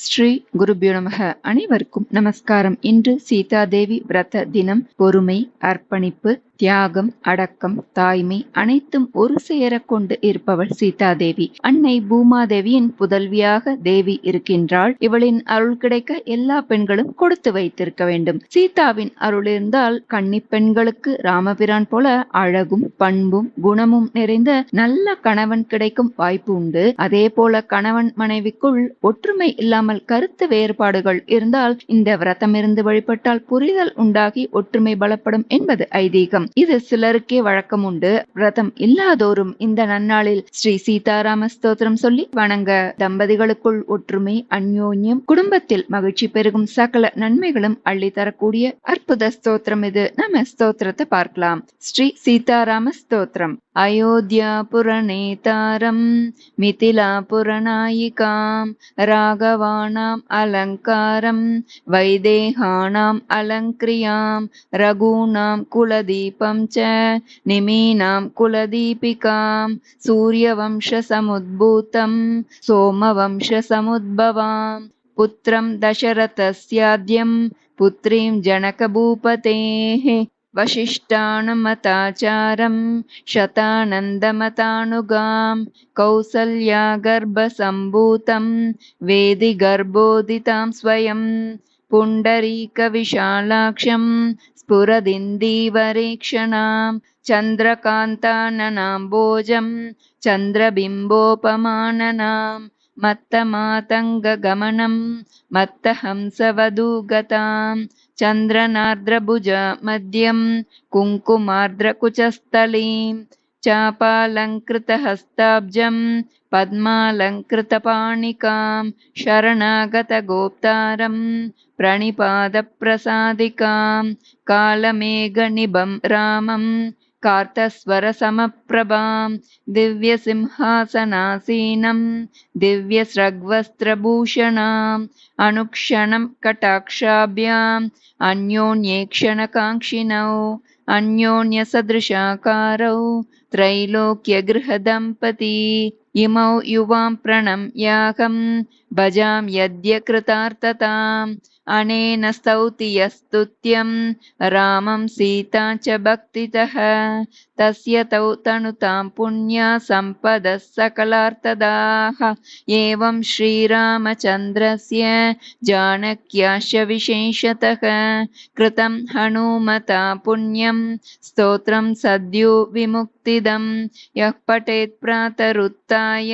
ஸ்ரீ குருபியோ நமக. அனைவருக்கும் நமஸ்காரம். இன்று சீதாதேவி விரத தினம் பொறுமை அர்ப்பணிப்பு தியாகம் அடக்கம் தாய்மை அனைத்தும் ஒரு சேர கொண்டு இருப்பவள் சீதாதேவி. அன்னை பூமாதேவியின் புதல்வியாக தேவி இருக்கின்றாள். இவளின் அருள் கிடைக்க எல்லா பெண்களும் கொடுத்து வைத்திருக்க வேண்டும். சீதாவின் அருள் இருந்தால் கன்னி பெண்களுக்கு ராமபிரான் போல அழகும் பண்பும் குணமும் நிறைந்த நல்ல கணவன் கிடைக்கும் வாய்ப்பு உண்டு. அதே போல கணவன் மனைவிக்குள் ஒற்றுமை இல்லாமல் கருத்து வேறுபாடுகள் இருந்தால் இந்த விரதம் இருந்து வழிபட்டால் புரிதல் உண்டாகி ஒற்றுமை பலப்படும் என்பது ஐதீகம். இது சிலருக்கே வழக்கம் உண்டு. விரதம் இல்லாதோரும் இந்த நன்னாளில் ஸ்ரீ சீதாராம ஸ்தோத்திரம் சொல்லி வணங்க. தம்பதிகளுக்குள் ஒற்றுமை அந்யோன்யம் குடும்பத்தில் மகிழ்ச்சி பெருகும் சகல நன்மைகளும் அள்ளி தரக்கூடிய அற்புத ஸ்தோத்திரம் இது. நம்ம ஸ்தோத்திரத்தை பார்க்கலாம். ஸ்ரீ சீதாராம ஸ்தோத்திரம். अयोध्यापुरनेतारं मिथिलापुरनायिकां राघवाणाम् अलङ्कारं वैदेहानाम् अलङ्क्रियां रघूणां कुलदीपं च निमीनां कुलदीपिकां सूर्यवंशसमुद्भूतं सोमवंशसमुद्भवां पुत्रं दशरथस्याद्यं पुत्रीं जनकभूपतेः वसिष्ठानुमताचारं शतानन्दमतानुगां कौसल्यागर्भसम्भूतं वेदिगर्भोदितां स्वयं पुण्डरीकविशालाक्षं स्फुरदिन्दीवरेक्षणां चन्द्रकान्ताननाम्बोजं चन्द्रबिम्बोपमाननां मत्तमातङ्गगमनं मत्तहंसवधूगतां चन्द्रनार्द्रभुज मध्यं कुङ्कुमार्द्रकुचस्थलीं चापालङ्कृतहस्ताब्जं पद्मालङ्कृतपाणिकां शरणागतगोप्तारं प्रणिपादप्रसादिकां कालमेघनिभं रामं कार्तस्वरसमप्रभां दिव्यसिंहासनासीनं दिव्यस्रग्वस्त्रभूषणाम् अनुक्षणं कटाक्षाभ्याम् अन्योन्येक्षणकाङ्क्षिणौ अन्योन्यसदृशाकारौ त्रैलोक्यगृहदम्पती इमौ युवां प्रणम्याहं भजां यद्य कृतार्थताम् अनेन स्तौति यस्तुत्यं रामं सीता च भक्तितः तस्य तौ तनुतां पुण्या सम्पदः सकलार्थदाः एवं श्रीरामचन्द्रस्य जानक्याश्च विशेषतः कृतं हनुमता पुण्यं स्तोत्रं सद्यो विमुक्तिदं। यः पठेत् प्रातरुत्थाय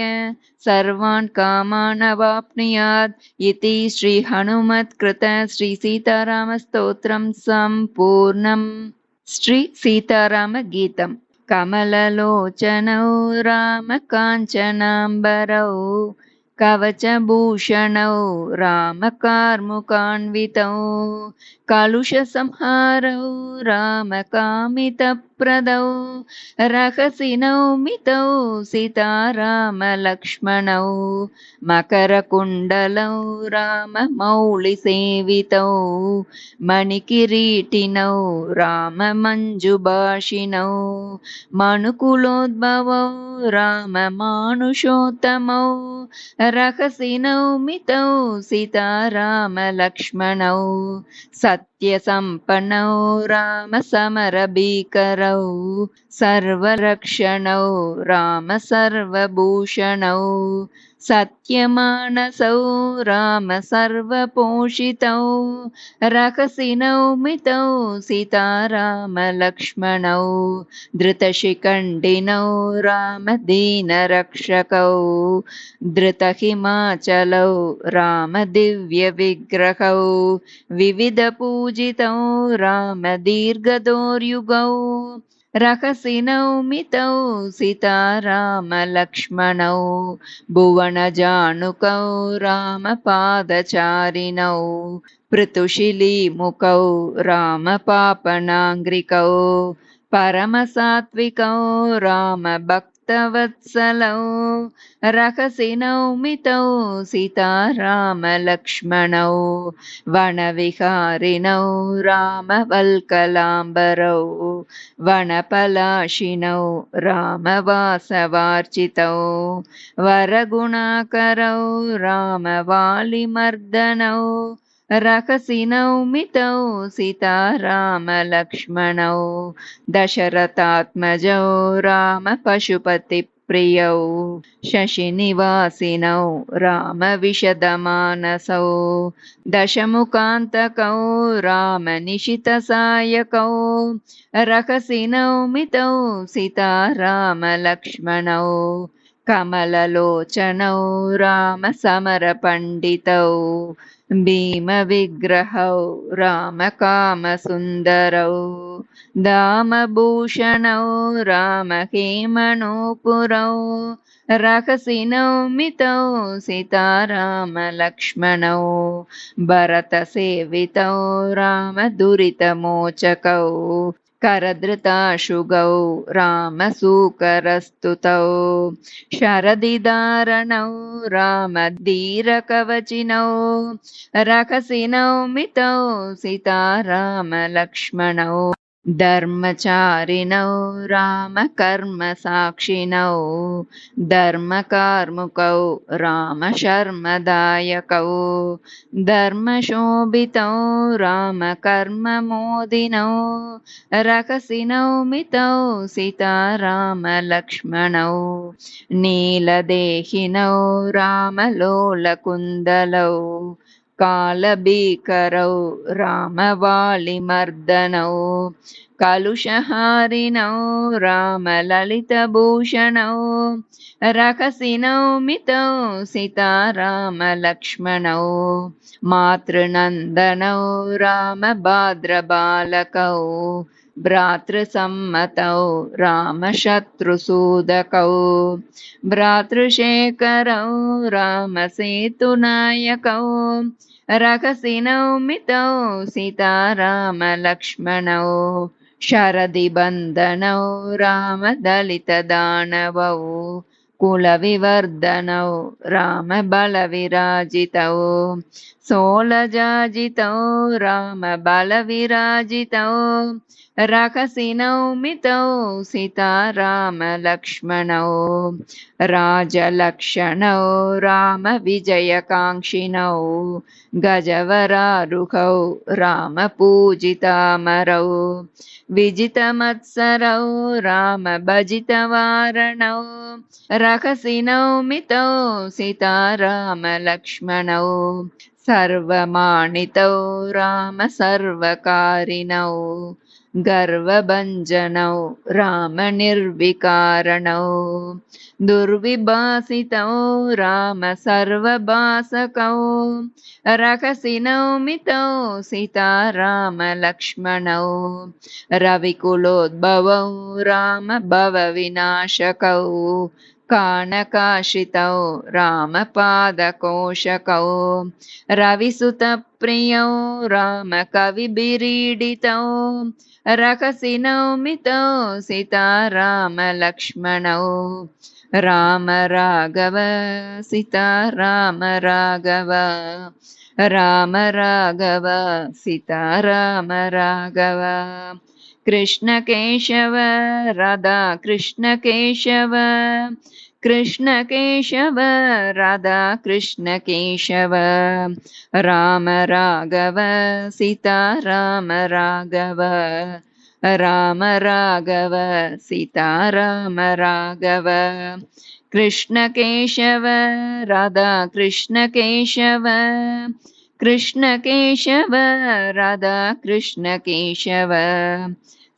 सर्वान् कामान् अवाप्नुयात् इति श्रीहनुमत्कृत श्रीसीतारामस्तोत्रं सम्पूर्णम् ஸ்ரீ சீதாராம கீதம். கமலலோச்சனோ ராம காஞ்சனாம்பரோ. कवचभूषणौ रामकार्मुकान्वितौ कलुषसंहारौ रामकामितप्रदौ रहसिनौ मितौ सीतारामलक्ष्मणौ मकरकुण्डलौ राममौलिसेवितौ मणिकिरीटिनौ राममञ्जुभाषिणौ मनुकुलोद्भवौ राममानुषोत्तमौ रहसिनौ मितौ सीतारामलक्ष्मणौ सत्यसम्पन्नौ रामसमरभीकरौ सर्वरक्षणौ राम सर्वभूषणौ सत्यमानसौ राम सर्वपोषितौ रहसिनौ मितौ सीतारामलक्ष्मणौ धृतशिखण्डिनौ रामदीनरक्षकौ धृतहिमाचलौ रामदिव्यविग्रहौ विविधपूजितौ रामदीर्घदोर्युगौ रहसिनौ मितौ सीतारामलक्ष्मणौ भुवनजानुकौ रामपादचारिणौ पृथुशिलीमुखौ रामपापनाङ्घ्रिकौ परमसात्विकौ रामभक्तिविग्रहौ भक्तवत्सलौ रहसि नौमितौ सीतारामलक्ष्मणौ। वनविहारिणौ रामवल्कलाम्बरौ। वनपलाशिनौ रामवासवार्चितौ। वरगुणाकरौ रामवालिमर्दनौ रहसिनौ मितौ सीतारामलक्ष्मणौ दशरथात्मजौ रामपशुपतिप्रियौ शशिनिवासिनौ रामविशदमानसौ दशमुकान्तकौ रामनिशितसायकौ रहसिनौ मितौ सीतारामलक्ष्मणौ कमललोचनौ रामसमरपण्डितौ भीमविग्रहौ रामकामसुन्दरौ दामभूषणौ रामहेमणोपुरौ रहसि नौमितौ सीतारामलक्ष्मणौ भरतसेवितौ रामदुरितमोचकौ करधृताशुगौ रामसूकरस्तुतौ। शरदिदारणौ रामधीरकवचिनौ रखसि नौमितौ सीतारामलक्ष्मणौ धर्मचारिणौ रामकर्मसाक्षिणौ धर्मकार्मुकौ रामशर्मदायकौ धर्मशोभितौ रामकर्ममोदिनौ रकसि नौमितौ सीतारामलक्ष्मणौ नीलदेहिनौ रामलोलकुन्दलौ कालभीकरौ रामवालिमर्दनौ कलुषहारिणौ रामललितभूषणौ रकसि नौमितौ सीतारामलक्ष्मणौ मातृनन्दनौ रामभाद्रबालकौ भ्रातृसम्मतौ रामशत्रुसूदकौ भ्रातृशेखरौ रामसेतुनायकौ रकसि नौमितौ सीतारामलक्ष्मणौ शरदिबन्धनौ रामदलितदानवौ कुलविवर्धनौ रामबलविराजितौ सोलजाजितौ रामबलविराजितौ रकसि नौमितौ सीतारामलक्ष्मणौ राजलक्षणौ रामविजयकाङ्क्षिणौ गजवरारुहौ रामपूजितामरौ विजितमत्सरौ रामभजितवारणौ रहसि नौमितौ सीतारामलक्ष्मणौ सर्वमाणितौ राम सर्वकारिणौ गर्वभञ्जनौ रामनिर्विकारणौ। दुर्विभासितौ राम सर्वभासकौ रकसि नौमितौ सीतारामलक्ष्मणौ। रविकुलोद्भवौ राम भवविनाशकौ कानकाशितौ रामपादकोशकौ रविसुतप्रियौ रामकविभिरीडितौ रकसि नौमितौ सीतारामलक्ष्मणौ राम राघव सीताराम राघव राम राघव सीताराम राघव कृष्णकेशव राधा कृष्णकेशव कृष्णकेशव राधा कृष्णकेशव राम राघव सीता राम राघव राम राघव। सीता राम राघव कृष्णकेशव राधा कृष्णकेशव कृष्णकेशव राधा कृष्णकेशव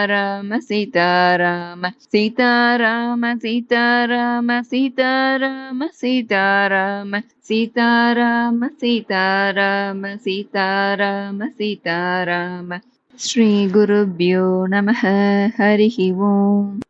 सीताराम सीताराम सीताराम सीताराम सीताराम सीताराम सीताराम सीताराम सीताराम सीताराम श्रीगुरुभ्यो नमः हरिः ओम्